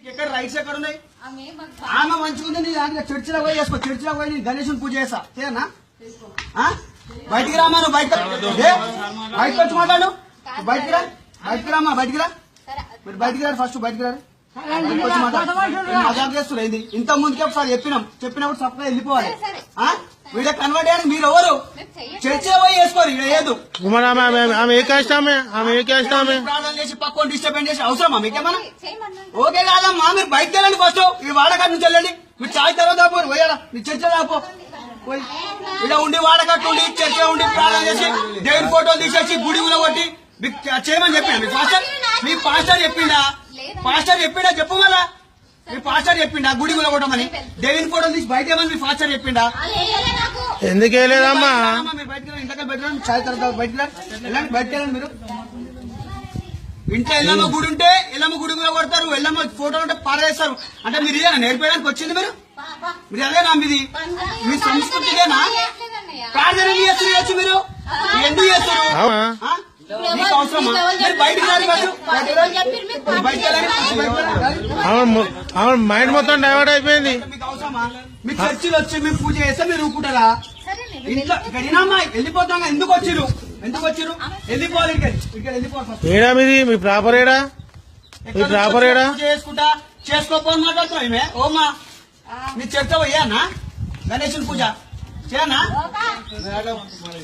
ఎక్కడ రైట్స్ ఎక్కడ ఉన్నాయి? ఆమె మంచిగా ఉంది నీ దాంట్లో చర్చిలో పోయి చేసుకో చర్చిలో పోయి నేను గణేశుని పూజ చేస్తా. చేయనా ఆ? బయటికి రామా నువ్వు బయట? బయటకు వచ్చి మాట్లాడు. బయటికి రా బయటికి రామా బయటికి రా. మీరు బయటికి రారు ఫస్ట్ బయటికి. నేను మజాక్ చేస్తున్నా ఇది ఇంత ముందుకే ఒకసారి చెప్పినాం. చెప్పినప్పుడు తప్పగా వెళ్ళిపోవాలి? వీడియో కన్వర్ట్ చేయడానికి మీరు ఎవరు? చర్చిలో పోయి చేసుకోరు ఇక్కడ ఏదు. ఆమె ఏ ఆమె? ఏ చేసి పక్కన డిస్టర్బెన్స్ చేసి అవసరమా మీకేమన్నా? ఓకే కాదమ్మా మీరు బయటకు వెళ్ళండి ఫస్ట్ ఈ వాడకట్టు నుంచి వెళ్ళండి. మీరు చాయ్ తర్వాత పోరు పోయారా నీ చర్చ పోయి. ఇక్కడ ఉండి వాడకట్టు ఉండి చర్చ ఉండి ప్రార్థన చేసి దేవుని ఫోటోలు తీసేసి గుడి కూడా కొట్టి మీకు చేయమని చెప్పిండా మీ పాస్టర్ మీ పాస్టర్ చెప్పిండా? పాస్టర్ చెప్పిండా? చెప్పు మళ్ళా. మీ పాస్టర్ చెప్పిండా? గుడి కూడా కొట్టమని దేవుని ఫోటోలు తీసి బయట ఏమని మీ పాస్టర్ చెప్పిండా? ఎందుకు అమ్మా, మీరు బయటకు ఇంతకాల బయట చాయ్ తర్వాత వెళ్ళండి బయటకు వెళ్ళండి మీరు. ఇంట్లో ఎల్లమ్మ గుడి ఉంటే ఎల్లమ్మ గుడి కూడా కొడతారు ఎల్లమ్మ ఫోటోలు ఉంటే పారేస్తారు అంటే మీరు ఇదేనా? నేర్పేయడానికి వచ్చింది మీరు? మీరు అదేనా మీది? మీ సంస్కృతిదేనా ప్రార్థన ఎందుకు చేస్తారు చేయొచ్చు మీరు? ఎందుకు చేస్తారు మైండ్ మొత్తం డైవర్ట్ అయిపోయింది. మీకు అవసరమా? మీ చర్చిలో వచ్చి మీరు పూజ చేస్తే మీరు ఊపుకుంటారా నేను ఇంట్లో గడినమ్మా వెళ్ళిపోతాం ఎందుకు వచ్చిరు ఎందుకు వచ్చిరు? వెళ్ళిపోవాలి ఇక్కడ వెళ్ళిపోవాలి. ఏడా మీది? మీ ప్రాపర్ ఏడా? నుంచి ప్రాపర్ ఏడా? చేసుకుంటా? చేసుకోపోని మాట్లాడుతున్నావు ఈమె. ఓమా నీ చెప్తా పోయానా గణేశుని పూజ. చేయనా?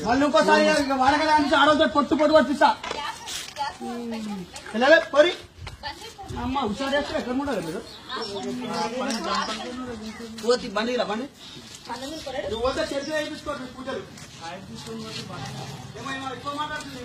మళ్ళీ ఇంకోసారి నుంచి ఆడవతో పొట్టు పొట్టు పట్టిస్తా పిల్లలే పోరి. అమ్మ హుషారు చేస్తారు? ఎక్కడ ఉండదు మీరు? పోతి బండి రా బండి. నువ్వు పోతే చర్చ చేయించుకోండి పూజలు. ఎక్కువ మాట్లాడుతుంది